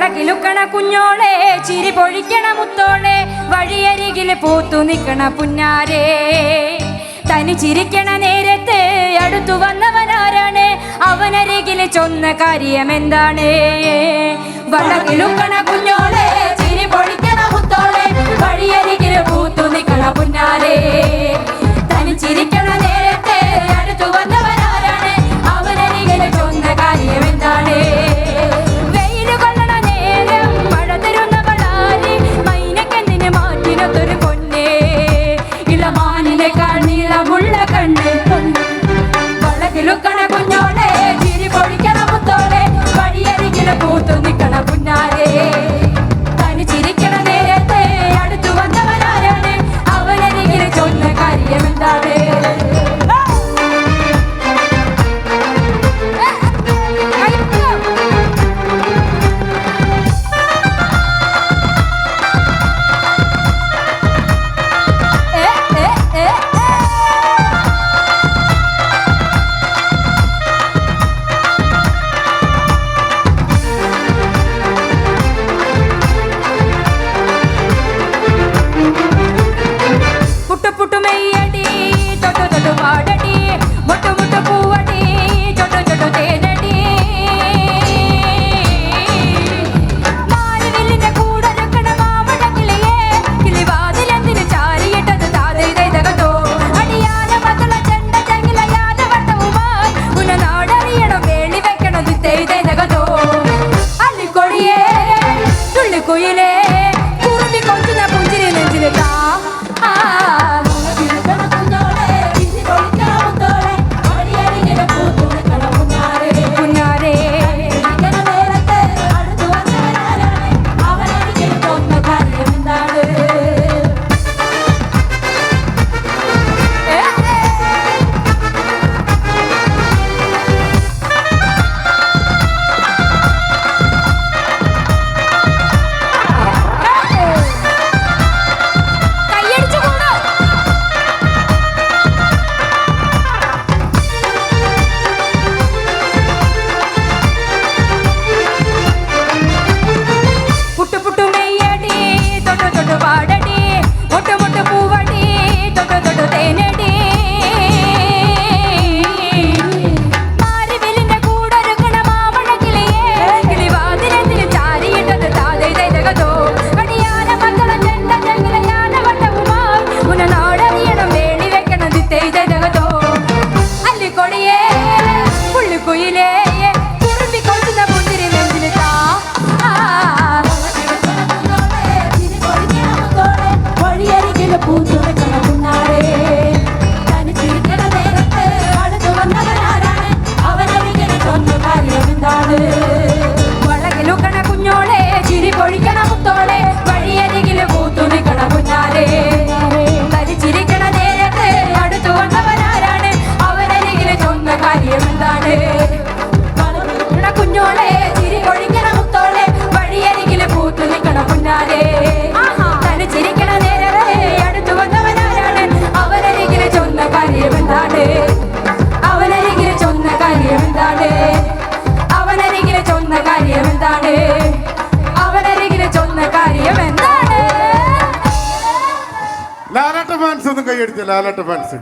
കണക്കിലുക്കണ കുഞ്ഞോളെ ചിരി പൊഴിക്കണ മുത്തോളെ വഴിയരികിൽ പൂത്തു നിൽക്കണ പുന്നാരേ. തനി ചിരിക്കണ നേരത്തെ അടുത്തു വന്നവനാരാണ്? അവനരികിൽ ചൊന്ന കാര്യം എന്താണ്? വളകിലുക്കണ കുഞ്ഞു কইলে ഒന്നും കൈയടിച്ച ലാലട്ട ഫാൻസ്